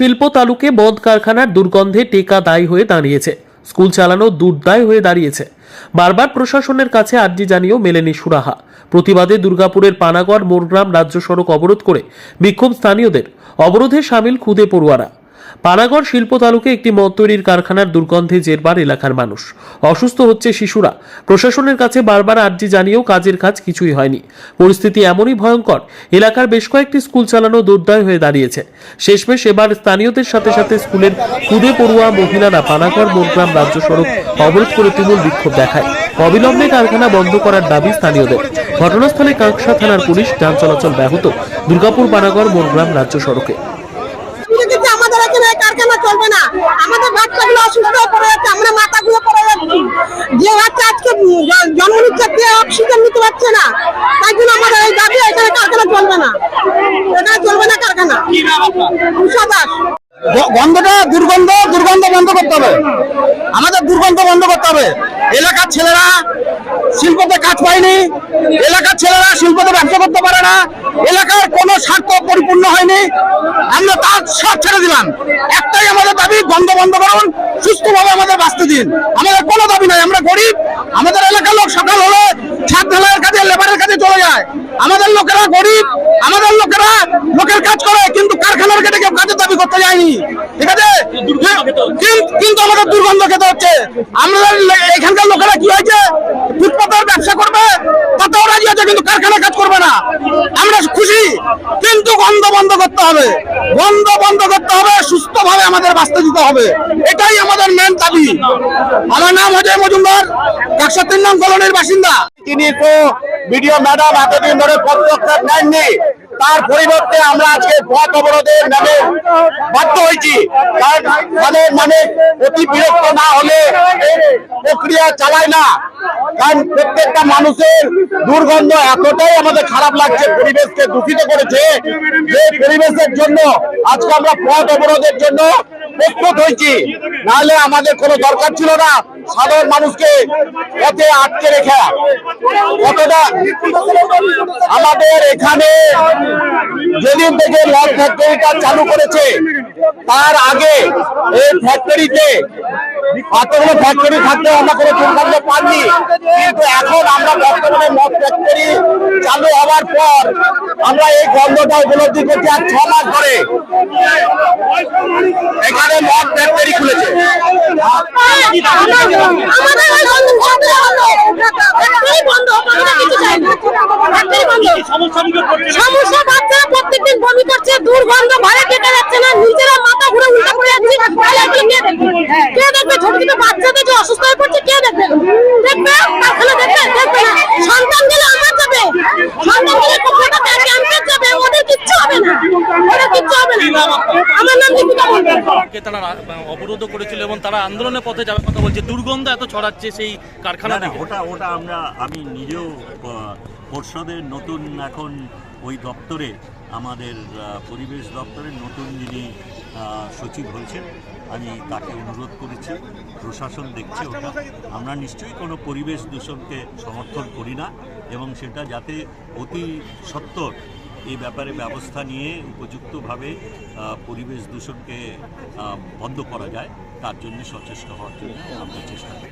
শিল্প তালুকে মদ কারখানার দুর্গন্ধে টেকা দায়ী হয়ে দাঁড়িয়েছে। স্কুল চালানো দুর্দায় হয়ে দাঁড়িয়েছে। বারবার প্রশাসনের কাছে আর্জি জানিয়েও মেলেনি সুরাহা। প্রতিবাদে দুর্গাপুরের পানাগড়, মোরগ্রাম রাজ্য সড়ক অবরোধ করে বিক্ষোভ স্থানীয়দের। অবরোধে সামিল খুদে পড়ুয়ারা। পানাগড় শিল্প তালুকে একটি মদ তৈরির কারখানার দুর্গন্ধে জেরবার এলাকার মানুষ। অসুস্থ হচ্ছে শিশুরা। প্রশাসনের কাছে বারবার আর্জি জানিয়েও কাজের কাজ কিছুই হয়নি। পরিস্থিতি এমনই ভয়ঙ্কর। এলাকার বেশ কয়েকটি স্কুল চালানো দুর্দয় হয়ে দাঁড়িয়েছে। শেষমেশ এবার স্থানীয়দের সাথে সাথে স্কুলের খুদে পড়ুয়া মহিলারা পানাগড়, মোরগ্রাম রাজ্য সড়ক অবরোধ করে তুমুল বিক্ষোভ দেখায়। অবিলম্বে কারখানা বন্ধ করার দাবি স্থানীয়দের। ঘটনাস্থলে কাঁকসা থানার পুলিশ যান চলাচল ব্যাহত। দুর্গাপুর, পানাগড়, মোরগ্রাম রাজ্য সড়কে। কিন্তু এই কারখানা চলবে না। আমাদের বাচ্চাগুলো অসুস্থ পড়ে যাচ্ছে আমরা মাথাগুলো পড়ে যাচ্ছি। যে বাচ্চা আজকে জন্ম নিচ্ছে কে অক্সিজেন নিতে পারছে না। তাই জন্য আমাদের এই দাবি এখানে কারখানা চলবে না। এখানে চলবে না কারখানা। উষা দাস। গন্ধটা দুর্গন্ধ দুর্গন্ধ বন্ধ করতে হবে। আমাদের দুর্গন্ধ বন্ধ করতে হবে। এলাকার ছেলেরা শিল্পতে কাজ পায়নি, এলাকার ছেলেরা শিল্পতে ব্যবসা করতে পারে না, এলাকার কোনো স্বার্থ পরিপূর্ণ হয়নি। আমরা তার সব ছেড়ে দিলাম। একটাই আমাদের দাবি, গন্ধ বন্ধ করুন, সুস্থভাবে আমাদের বাঁচতে দিন। আমাদের কোনো দাবি নাই, আমরা গরিব। আমাদের এলাকার লোক সকাল হলে ছাদ ঢালাইয়ের কাজে, লেবারের কাজে চলে যায়। আমাদের লোকেরা গরিব, আমাদের লোকেরা লোকের কাজ করে, কিন্তু কারখানার কেটে কেউ দাবি করতে যায়নি ঠিক আছে? কিন- কিন্তু আমাদের দুর্গন্ধ খেতে হচ্ছে। আমাদের এখানকার লোকেরা কি হয়েছে? ফুটপাতের ব্যবসা করবে, তাতেও রাজি আছে, কিন্তু কারখানা কাজ করবে না। আমরা খুশি, কিন্তু গন্ধ বন্ধ করতে হবে। গন্ধ বন্ধ করতে হবে, সুস্থভাবে আমাদের বাঁচতে দিতে হবে। এটাই আমাদের মেন দাবি। আমার নাম অজয় মজুমদার একশো তিন নাম কলোনির বাসিন্দা। তিনি তো ভিডিও ম্যাডাম, এতদিন ধরে পদক্ষেপ নেননি। তার পরিবর্তে আমরা আজকে পথ অবরোধের নামে বাধ্য হয়েছি। কারণ তাদের মানে অতি বিরক্ত না হলে প্রক্রিয়া চালায় না। কারণ প্রত্যেকটা মানুষের দুর্গন্ধ এতটাই আমাদের খারাপ লাগছে, পরিবেশকে দূষিত করেছে। যে পরিবেশের জন্য আজকে আমরা পথ অবরোধের জন্য প্রস্তুত হয়েছি। নাহলে আমাদের কোনো দরকার ছিল না সাধারণ মানুষকে পথে আটকে রেখে। কতটা আমাদের এখানে যেদিন থেকে লল ফ্যাক্টরিটা চালু করেছে, তার আগে এই ফ্যাক্টরিতে এতগুলো ফ্যাক্টরি থাকলেও আমরা কোনো দুর্গন্ধ পাইনি কিন্তু এখন আমরা বর্তমানে মদ ফ্যাক্টরি চালু হওয়ার পর আমরা এই গন্ধটা উপলব্ধি করছি আর ছ মাস ধরে এখানে মদ ফ্যাক্টরি খুলেছে। প্রত্যেকদিন করছে কেটে যাচ্ছে না, নিজেরা মাথা ঘুরে কে দেখবে? ছোট ছোট বাচ্চাদের যে অসুস্থ হয়ে পড়ছে, কে দেখবে কারখানা দেখবে দেখবে না সন্তান গেলে আমার যাবে সন্তান গেলে কোথাটা ক্যাম্পে যাবে ওদের কিচ্ছু হবে কিচ্ছু হবে না। আমার নাম দীপিকা মন্ডল তারা অবরোধ করেছিল এবং তারা আন্দোলনের পথে যাওয়ার কথা বলছে। দুর্গন্ধ এত ছড়াচ্ছে সেই কারখানা ওটা ওটা আমরা আমি নিজেও পর্ষদের নতুন এখন ওই দপ্তরে আমাদের পরিবেশ দপ্তরের নতুন যিনি সচিব হয়েছেন আমি তাকে অনুরোধ করেছি প্রশাসন দেখছে ওটা। আমরা নিশ্চয়ই কোনো পরিবেশ দূষণকে সমর্থন করি না এবং সেটা যাতে অতি সত্বর এই ব্যাপারে ব্যবস্থা নিয়ে উপযুক্তভাবে পরিবেশ দূষণকে বন্ধ করা যায়, তার জন্য সচেষ্ট হওয়ার জন্য আমরা চেষ্টা করি।